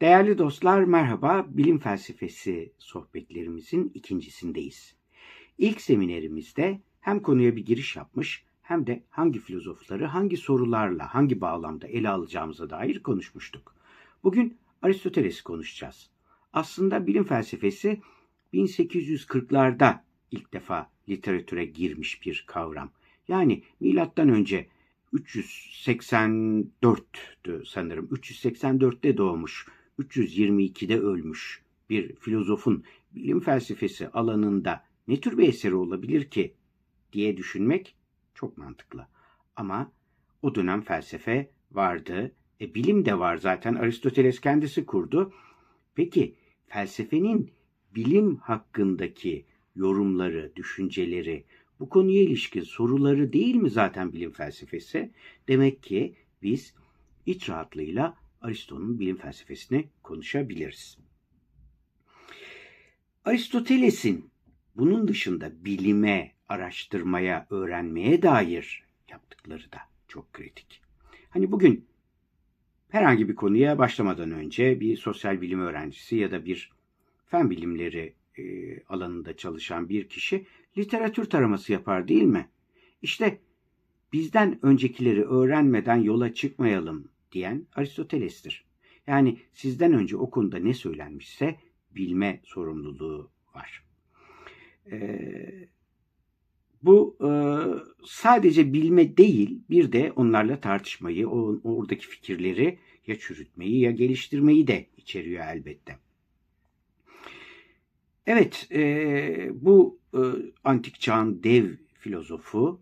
Değerli dostlar merhaba. Bilim felsefesi sohbetlerimizin ikincisindeyiz. İlk seminerimizde hem konuya bir giriş yapmış hem de hangi filozofları hangi sorularla hangi bağlamda ele alacağımıza dair konuşmuştuk. Bugün Aristoteles'i konuşacağız. Aslında bilim felsefesi 1840'larda ilk defa literatüre girmiş bir kavram. Yani milattan önce 384'tü sanırım. 384'te doğmuş, 322'de ölmüş bir filozofun bilim felsefesi alanında ne tür bir eseri olabilir ki diye düşünmek çok mantıklı. Ama o dönem felsefe vardı. E, bilim de var zaten Aristoteles kendisi kurdu. Peki felsefenin bilim hakkındaki yorumları, düşünceleri, bu konuya ilişkin soruları değil mi zaten bilim felsefesi? Demek ki biz iç rahatlığıyla Aristo'nun bilim felsefesini konuşabiliriz. Aristoteles'in bunun dışında bilime, araştırmaya, öğrenmeye dair yaptıkları da çok kritik. Hani bugün herhangi bir konuya başlamadan önce bir sosyal bilim öğrencisi ya da bir fen bilimleri e, alanında çalışan bir kişi literatür taraması yapar değil mi? İşte bizden öncekileri öğrenmeden yola çıkmayalım diyen Aristoteles'tir. Yani sizden önce o konuda ne söylenmişse bilme sorumluluğu var. Ee, bu e, sadece bilme değil, bir de onlarla tartışmayı, o, oradaki fikirleri ya çürütmeyi ya geliştirmeyi de içeriyor elbette. Evet, e, bu e, antik çağın dev filozofu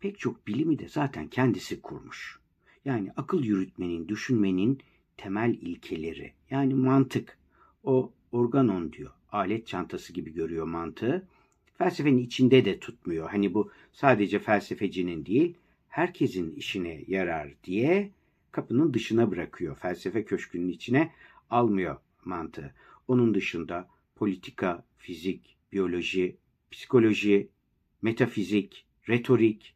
pek çok bilimi de zaten kendisi kurmuş. Yani akıl yürütmenin, düşünmenin temel ilkeleri. Yani mantık. O organon diyor. Alet çantası gibi görüyor mantığı. Felsefenin içinde de tutmuyor. Hani bu sadece felsefecinin değil, herkesin işine yarar diye kapının dışına bırakıyor. Felsefe köşkünün içine almıyor mantığı. Onun dışında politika, fizik, biyoloji, psikoloji, metafizik, retorik,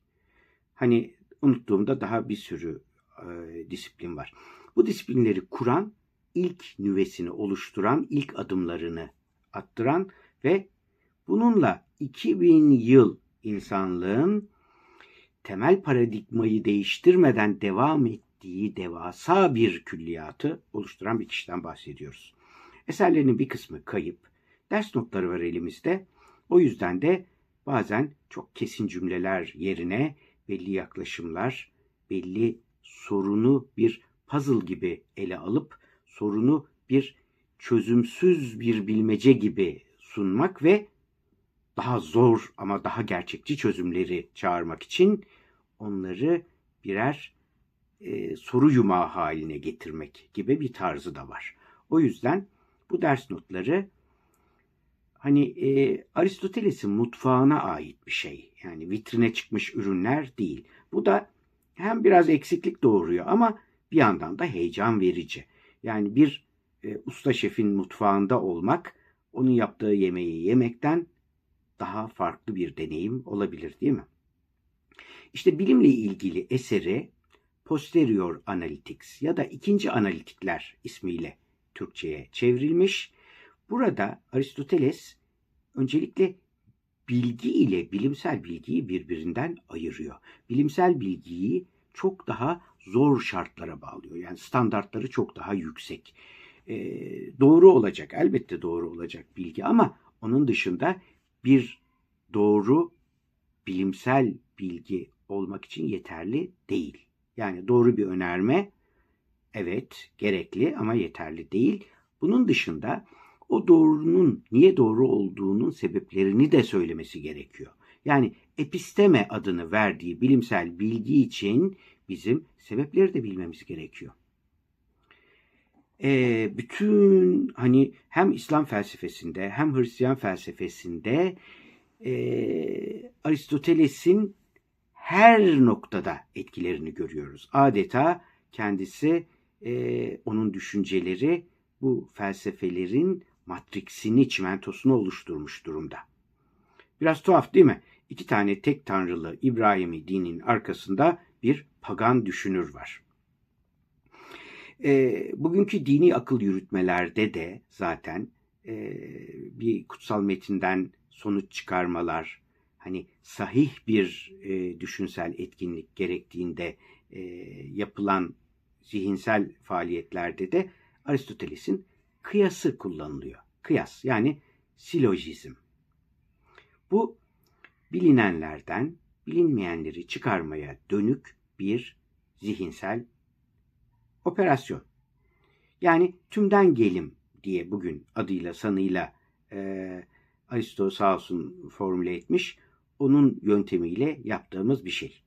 hani unuttuğumda daha bir sürü e, disiplin var. Bu disiplinleri kuran, ilk nüvesini oluşturan, ilk adımlarını attıran ve bununla 2000 yıl insanlığın temel paradigmayı değiştirmeden devam ettiği devasa bir külliyatı oluşturan bir kişiden bahsediyoruz. Eserlerinin bir kısmı kayıp, ders notları var elimizde. O yüzden de bazen çok kesin cümleler yerine belli yaklaşımlar, belli sorunu bir puzzle gibi ele alıp sorunu bir çözümsüz bir bilmece gibi sunmak ve daha zor ama daha gerçekçi çözümleri çağırmak için onları birer e, soru yumağı haline getirmek gibi bir tarzı da var. O yüzden bu ders notları hani e, Aristoteles'in mutfağına ait bir şey. Yani vitrine çıkmış ürünler değil. Bu da hem biraz eksiklik doğuruyor ama bir yandan da heyecan verici. Yani bir e, usta şefin mutfağında olmak onun yaptığı yemeği yemekten daha farklı bir deneyim olabilir değil mi? İşte bilimle ilgili eseri Posterior Analytics ya da ikinci analitikler ismiyle Türkçe'ye çevrilmiş. Burada Aristoteles öncelikle bilgi ile bilimsel bilgiyi birbirinden ayırıyor. Bilimsel bilgiyi çok daha zor şartlara bağlıyor. Yani standartları çok daha yüksek. Ee, doğru olacak, elbette doğru olacak bilgi ama onun dışında bir doğru bilimsel bilgi olmak için yeterli değil. Yani doğru bir önerme evet gerekli ama yeterli değil. Bunun dışında o doğrunun niye doğru olduğunun sebeplerini de söylemesi gerekiyor. Yani episteme adını verdiği bilimsel bilgi için bizim sebepleri de bilmemiz gerekiyor. E, bütün hani hem İslam felsefesinde hem Hristiyan felsefesinde e, Aristoteles'in her noktada etkilerini görüyoruz. Adeta kendisi e, onun düşünceleri bu felsefelerin matriksini, çimentosunu oluşturmuş durumda. Biraz tuhaf değil mi? İki tane tek tanrılı İbrahimi dinin arkasında bir pagan düşünür var. E, bugünkü dini akıl yürütmelerde de zaten e, bir kutsal metinden sonuç çıkarmalar, hani sahih bir e, düşünsel etkinlik gerektiğinde e, yapılan zihinsel faaliyetlerde de Aristoteles'in kıyası kullanılıyor. Kıyas yani silojizm. Bu bilinenlerden bilinmeyenleri çıkarmaya dönük bir zihinsel operasyon. Yani tümden gelim diye bugün adıyla sanıyla e, Aristo sağ olsun formüle etmiş. Onun yöntemiyle yaptığımız bir şey.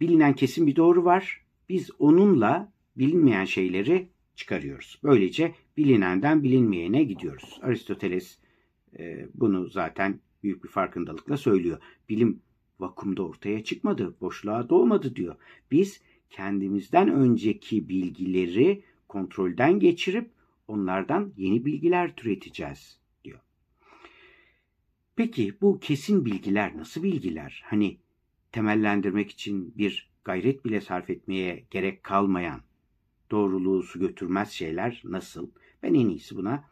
Bilinen kesin bir doğru var. Biz onunla bilinmeyen şeyleri çıkarıyoruz. Böylece bilinenden bilinmeyene gidiyoruz. Aristoteles e, bunu zaten büyük bir farkındalıkla söylüyor. Bilim vakumda ortaya çıkmadı, boşluğa doğmadı diyor. Biz kendimizden önceki bilgileri kontrolden geçirip onlardan yeni bilgiler türeteceğiz diyor. Peki bu kesin bilgiler nasıl bilgiler? Hani temellendirmek için bir gayret bile sarf etmeye gerek kalmayan doğruluğu su götürmez şeyler nasıl? Ben en iyisi buna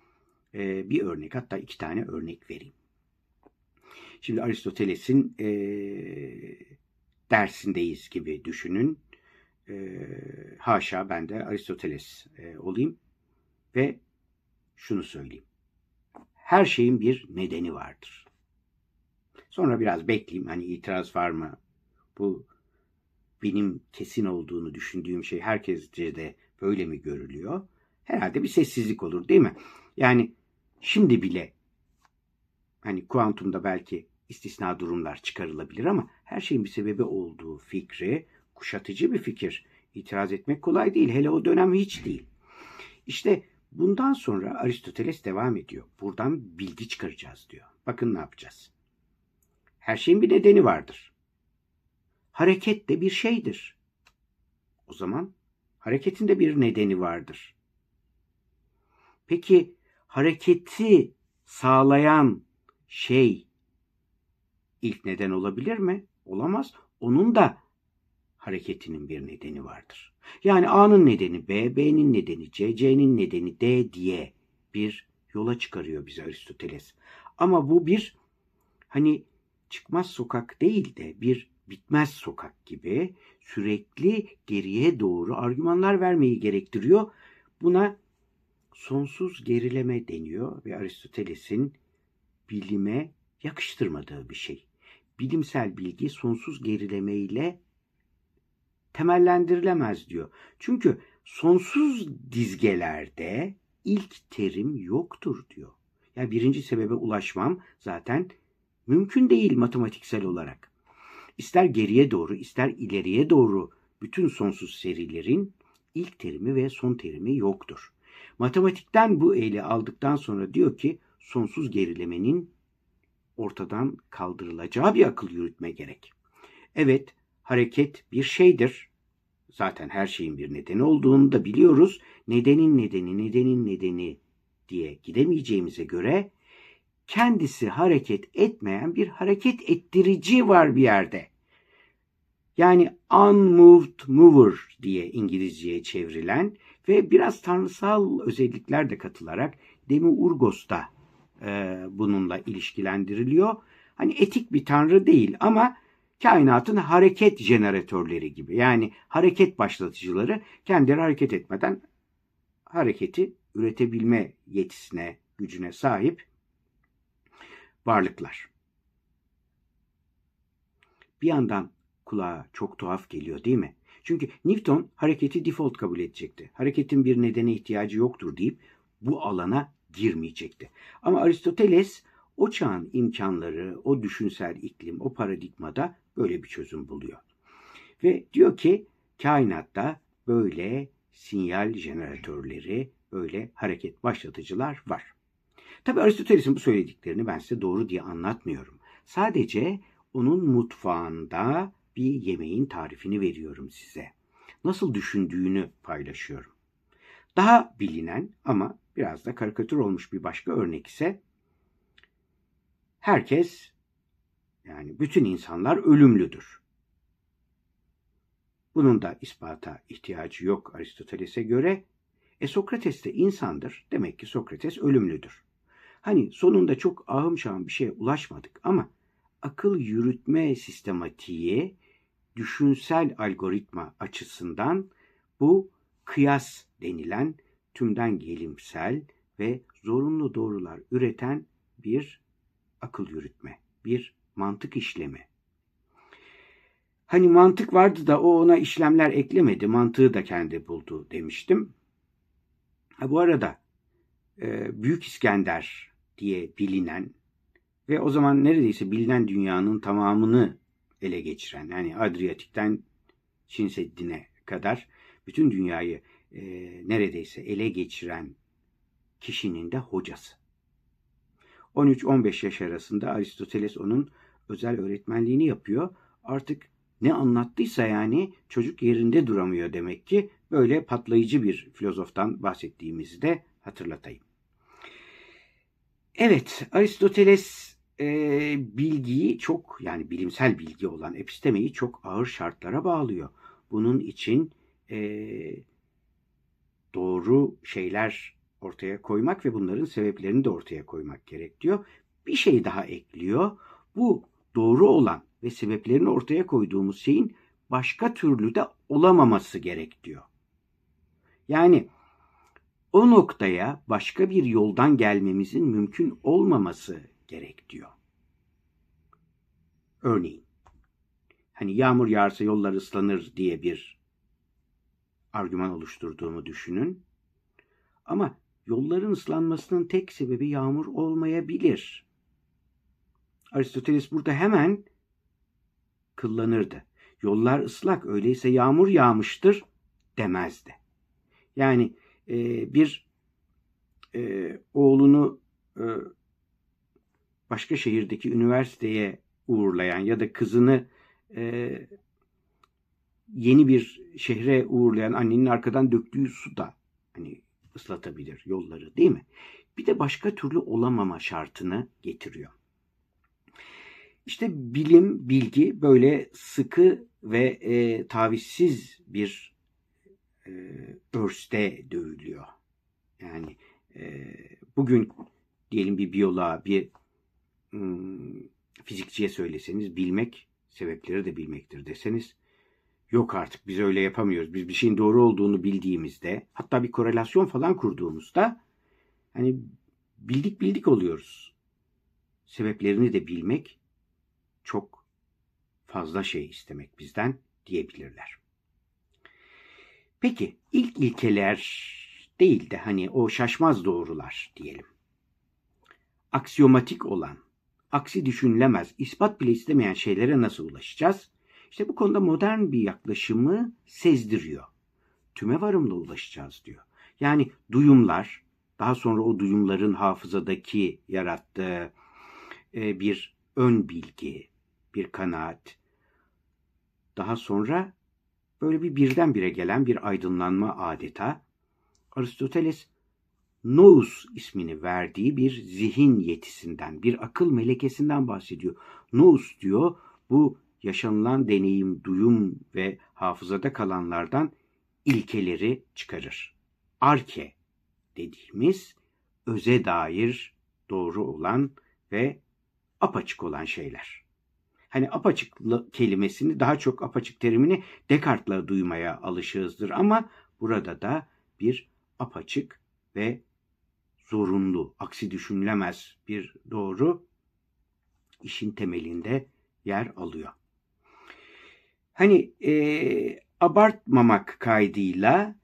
e, bir örnek hatta iki tane örnek vereyim. Şimdi Aristoteles'in e, dersindeyiz gibi düşünün. E, haşa ben de Aristoteles e, olayım ve şunu söyleyeyim. Her şeyin bir nedeni vardır. Sonra biraz bekleyeyim hani itiraz var mı? Bu benim kesin olduğunu düşündüğüm şey herkesce de böyle mi görülüyor? Herhalde bir sessizlik olur değil mi? Yani şimdi bile hani kuantumda belki istisna durumlar çıkarılabilir ama her şeyin bir sebebi olduğu fikri kuşatıcı bir fikir. İtiraz etmek kolay değil. Hele o dönem hiç değil. İşte bundan sonra Aristoteles devam ediyor. Buradan bilgi çıkaracağız diyor. Bakın ne yapacağız. Her şeyin bir nedeni vardır. Hareket de bir şeydir. O zaman hareketin de bir nedeni vardır. Peki hareketi sağlayan şey ilk neden olabilir mi? Olamaz. Onun da hareketinin bir nedeni vardır. Yani A'nın nedeni B, B'nin nedeni C, C'nin nedeni D diye bir yola çıkarıyor bize Aristoteles. Ama bu bir hani çıkmaz sokak değil de bir bitmez sokak gibi sürekli geriye doğru argümanlar vermeyi gerektiriyor. Buna sonsuz gerileme deniyor ve Aristoteles'in bilime yakıştırmadığı bir şey. Bilimsel bilgi sonsuz gerileme ile temellendirilemez diyor. Çünkü sonsuz dizgelerde ilk terim yoktur diyor. Yani birinci sebebe ulaşmam zaten mümkün değil matematiksel olarak. İster geriye doğru ister ileriye doğru bütün sonsuz serilerin ilk terimi ve son terimi yoktur. Matematikten bu ele aldıktan sonra diyor ki sonsuz gerilemenin ortadan kaldırılacağı bir akıl yürütme gerek. Evet, hareket bir şeydir. Zaten her şeyin bir nedeni olduğunu da biliyoruz. Nedenin nedeni, nedenin nedeni diye gidemeyeceğimize göre kendisi hareket etmeyen bir hareket ettirici var bir yerde. Yani unmoved mover diye İngilizceye çevrilen ve biraz tanrısal özellikler de katılarak Demiurgos da e, bununla ilişkilendiriliyor. Hani etik bir tanrı değil ama kainatın hareket jeneratörleri gibi. Yani hareket başlatıcıları kendileri hareket etmeden hareketi üretebilme yetisine, gücüne sahip varlıklar. Bir yandan kulağa çok tuhaf geliyor değil mi? Çünkü Newton hareketi default kabul edecekti. Hareketin bir nedene ihtiyacı yoktur deyip bu alana girmeyecekti. Ama Aristoteles o çağın imkanları, o düşünsel iklim, o paradigmada böyle bir çözüm buluyor. Ve diyor ki kainatta böyle sinyal jeneratörleri, böyle hareket başlatıcılar var. Tabi Aristoteles'in bu söylediklerini ben size doğru diye anlatmıyorum. Sadece onun mutfağında bir yemeğin tarifini veriyorum size. Nasıl düşündüğünü paylaşıyorum. Daha bilinen ama biraz da karikatür olmuş bir başka örnek ise herkes yani bütün insanlar ölümlüdür. Bunun da ispata ihtiyacı yok Aristoteles'e göre. E Sokrates de insandır. Demek ki Sokrates ölümlüdür. Hani sonunda çok ahım şahım bir şeye ulaşmadık ama akıl yürütme sistematiği düşünsel algoritma açısından bu kıyas denilen tümden gelimsel ve zorunlu doğrular üreten bir akıl yürütme, bir mantık işlemi. Hani mantık vardı da o ona işlemler eklemedi, mantığı da kendi buldu demiştim. Ha, bu arada e, Büyük İskender diye bilinen ve o zaman neredeyse bilinen dünyanın tamamını ele geçiren yani Adriyatik'ten Çin Seddi'ne kadar bütün dünyayı e, neredeyse ele geçiren kişinin de hocası. 13-15 yaş arasında Aristoteles onun özel öğretmenliğini yapıyor. Artık ne anlattıysa yani çocuk yerinde duramıyor demek ki. Böyle patlayıcı bir filozoftan bahsettiğimizi de hatırlatayım. Evet, Aristoteles e, bilgiyi çok yani bilimsel bilgi olan epistemeyi çok ağır şartlara bağlıyor. Bunun için e, doğru şeyler ortaya koymak ve bunların sebeplerini de ortaya koymak gerek diyor. Bir şey daha ekliyor. Bu doğru olan ve sebeplerini ortaya koyduğumuz şeyin başka türlü de olamaması gerek diyor. Yani o noktaya başka bir yoldan gelmemizin mümkün olmaması gerek diyor. Örneğin hani yağmur yağarsa yollar ıslanır diye bir argüman oluşturduğumu düşünün. Ama yolların ıslanmasının tek sebebi yağmur olmayabilir. Aristoteles burada hemen kıllanırdı. Yollar ıslak öyleyse yağmur yağmıştır demezdi. Yani e, bir e, oğlunu e, başka şehirdeki üniversiteye uğurlayan ya da kızını e, yeni bir şehre uğurlayan annenin arkadan döktüğü su da hani ıslatabilir yolları değil mi? Bir de başka türlü olamama şartını getiriyor. İşte bilim, bilgi böyle sıkı ve e, tavizsiz bir e, örste dövülüyor. Yani e, bugün diyelim bir biyoloğa, bir fizikçiye söyleseniz bilmek sebepleri de bilmektir deseniz yok artık biz öyle yapamıyoruz. Biz bir şeyin doğru olduğunu bildiğimizde hatta bir korelasyon falan kurduğumuzda hani bildik bildik oluyoruz. Sebeplerini de bilmek çok fazla şey istemek bizden diyebilirler. Peki ilk ilkeler değil de hani o şaşmaz doğrular diyelim. Aksiyomatik olan, aksi düşünülemez, ispat bile istemeyen şeylere nasıl ulaşacağız? İşte bu konuda modern bir yaklaşımı sezdiriyor. Tüme varımla ulaşacağız diyor. Yani duyumlar, daha sonra o duyumların hafızadaki yarattığı e, bir ön bilgi, bir kanaat, daha sonra böyle bir birdenbire gelen bir aydınlanma adeta. Aristoteles nous ismini verdiği bir zihin yetisinden, bir akıl melekesinden bahsediyor. Nous diyor bu yaşanılan deneyim, duyum ve hafızada kalanlardan ilkeleri çıkarır. Arke dediğimiz öze dair doğru olan ve apaçık olan şeyler. Hani apaçık kelimesini daha çok apaçık terimini Descartes'la duymaya alışığızdır ama burada da bir apaçık ve zorunlu, aksi düşünülemez bir doğru işin temelinde yer alıyor. Hani e, abartmamak kaydıyla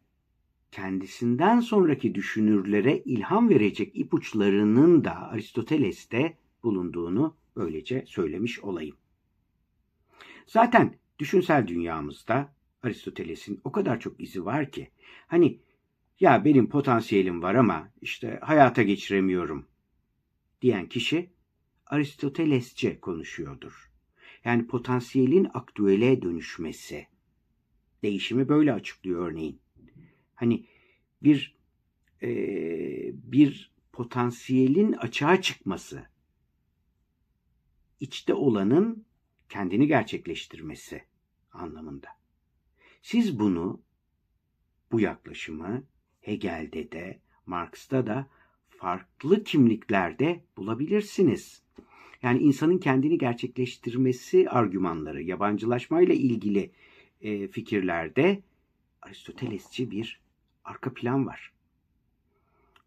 kendisinden sonraki düşünürlere ilham verecek ipuçlarının da Aristoteles'te bulunduğunu böylece söylemiş olayım. Zaten düşünsel dünyamızda Aristoteles'in o kadar çok izi var ki hani ya benim potansiyelim var ama işte hayata geçiremiyorum diyen kişi Aristotelesçe konuşuyordur. Yani potansiyelin aktüele dönüşmesi. Değişimi böyle açıklıyor örneğin. Hani bir e, bir potansiyelin açığa çıkması, içte olanın kendini gerçekleştirmesi anlamında. Siz bunu, bu yaklaşımı Hegel'de de, Marx'ta da farklı kimliklerde bulabilirsiniz. Yani insanın kendini gerçekleştirmesi argümanları, yabancılaşmayla ilgili e, fikirlerde Aristotelesçi bir arka plan var.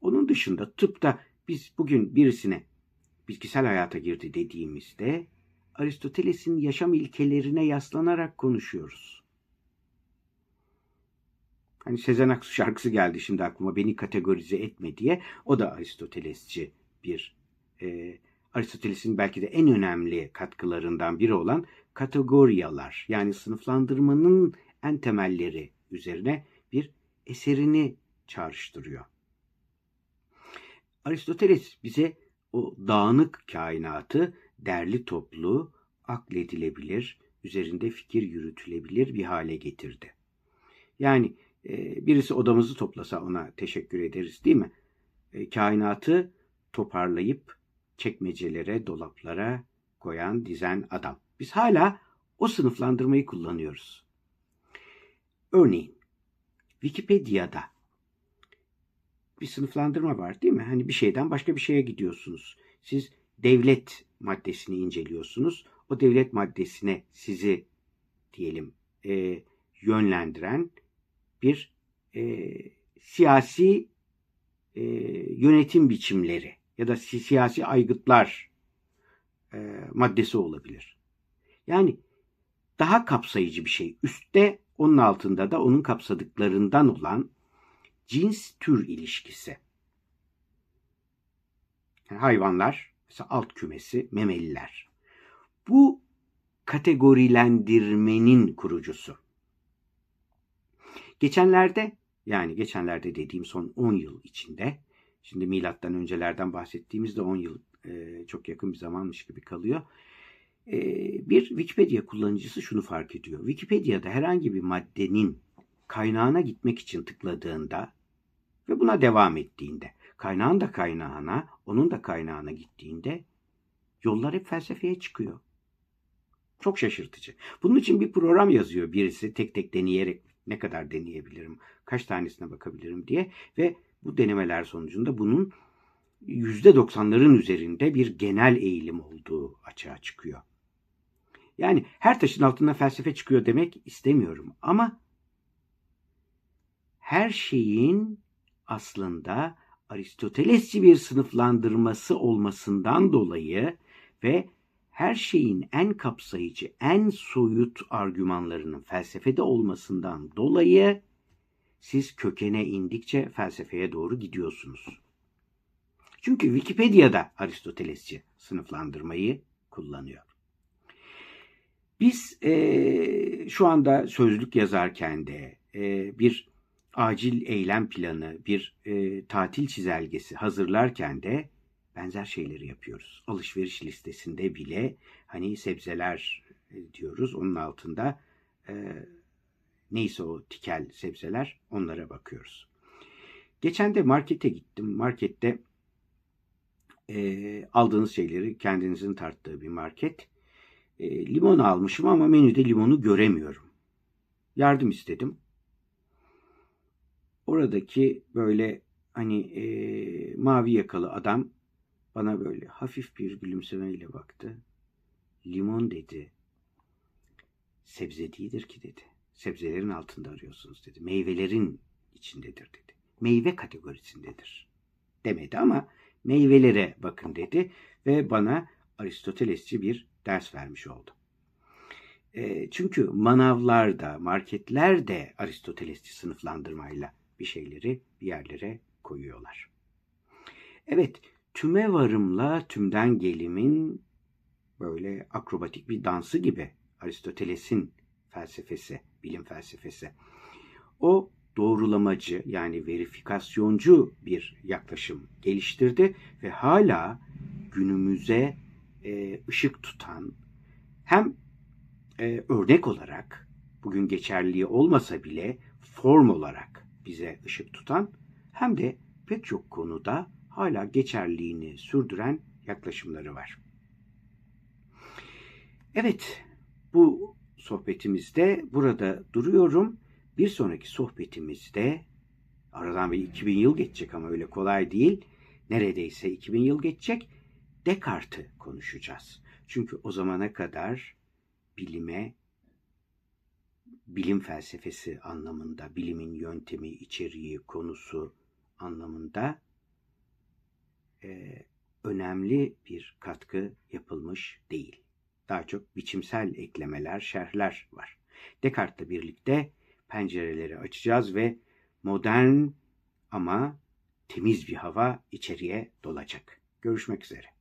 Onun dışında tıpta biz bugün birisine bilgisel hayata girdi dediğimizde Aristoteles'in yaşam ilkelerine yaslanarak konuşuyoruz. Hani Sezen Aksu şarkısı geldi şimdi aklıma beni kategorize etme diye. O da Aristotelesçi bir e, Aristoteles'in belki de en önemli katkılarından biri olan kategoriyalar yani sınıflandırmanın en temelleri üzerine bir eserini çağrıştırıyor. Aristoteles bize o dağınık kainatı derli toplu, akledilebilir, üzerinde fikir yürütülebilir bir hale getirdi. Yani e, birisi odamızı toplasa ona teşekkür ederiz değil mi? E, kainatı toparlayıp çekmecelere, dolaplara koyan, dizen adam. Biz hala o sınıflandırmayı kullanıyoruz. Örneğin Wikipedia'da bir sınıflandırma var değil mi? Hani bir şeyden başka bir şeye gidiyorsunuz. Siz devlet maddesini inceliyorsunuz. O devlet maddesine sizi diyelim e, yönlendiren bir e, siyasi e, yönetim biçimleri ya da siyasi aygıtlar e, maddesi olabilir. Yani daha kapsayıcı bir şey. Üstte onun altında da onun kapsadıklarından olan cins tür ilişkisi. Yani hayvanlar, mesela alt kümesi memeliler. Bu kategorilendirmenin kurucusu. Geçenlerde yani geçenlerde dediğim son 10 yıl içinde şimdi milattan öncelerden bahsettiğimizde 10 yıl e, çok yakın bir zamanmış gibi kalıyor. E, bir Wikipedia kullanıcısı şunu fark ediyor. Wikipedia'da herhangi bir maddenin kaynağına gitmek için tıkladığında ve buna devam ettiğinde, kaynağın da kaynağına, onun da kaynağına gittiğinde yollar hep felsefeye çıkıyor. Çok şaşırtıcı. Bunun için bir program yazıyor birisi tek tek deneyerek ne kadar deneyebilirim, kaç tanesine bakabilirim diye ve bu denemeler sonucunda bunun %90'ların üzerinde bir genel eğilim olduğu açığa çıkıyor. Yani her taşın altında felsefe çıkıyor demek istemiyorum ama her şeyin aslında Aristotelesçi bir sınıflandırması olmasından dolayı ve her şeyin en kapsayıcı, en soyut argümanlarının felsefede olmasından dolayı siz kökene indikçe felsefeye doğru gidiyorsunuz. Çünkü Wikipedia'da Aristotelesçi sınıflandırmayı kullanıyor. Biz e, şu anda sözlük yazarken de e, bir acil eylem planı, bir e, tatil çizelgesi hazırlarken de benzer şeyleri yapıyoruz. Alışveriş listesinde bile hani sebzeler e, diyoruz. Onun altında e, neyse o tikel sebzeler onlara bakıyoruz. Geçen de markete gittim. Markette e, aldığınız şeyleri kendinizin tarttığı bir market. E, limon almışım ama menüde limonu göremiyorum. Yardım istedim. Oradaki böyle hani e, mavi yakalı adam bana böyle hafif bir gülümsemeyle baktı. Limon dedi. Sebze değildir ki dedi. Sebzelerin altında arıyorsunuz dedi. Meyvelerin içindedir dedi. Meyve kategorisindedir. Demedi ama meyvelere bakın dedi ve bana Aristotelesçi bir ders vermiş oldu. E, çünkü manavlarda, marketlerde Aristotelesçi sınıflandırmayla bir şeyleri bir yerlere koyuyorlar. Evet, tüme varımla tümden gelimin böyle akrobatik bir dansı gibi Aristoteles'in felsefesi, bilim felsefesi. O doğrulamacı yani verifikasyoncu bir yaklaşım geliştirdi ve hala günümüze e, ışık tutan hem e, örnek olarak bugün geçerliği olmasa bile form olarak bize ışık tutan hem de pek çok konuda hala geçerliğini sürdüren yaklaşımları var. Evet, bu sohbetimizde burada duruyorum. Bir sonraki sohbetimizde aradan bir 2000 yıl geçecek ama öyle kolay değil. Neredeyse 2000 yıl geçecek. Descartes'i konuşacağız. Çünkü o zamana kadar bilime, bilim felsefesi anlamında, bilimin yöntemi, içeriği, konusu anlamında e, önemli bir katkı yapılmış değil. Daha çok biçimsel eklemeler, şerhler var. Descartes'le birlikte pencereleri açacağız ve modern ama temiz bir hava içeriye dolacak. Görüşmek üzere.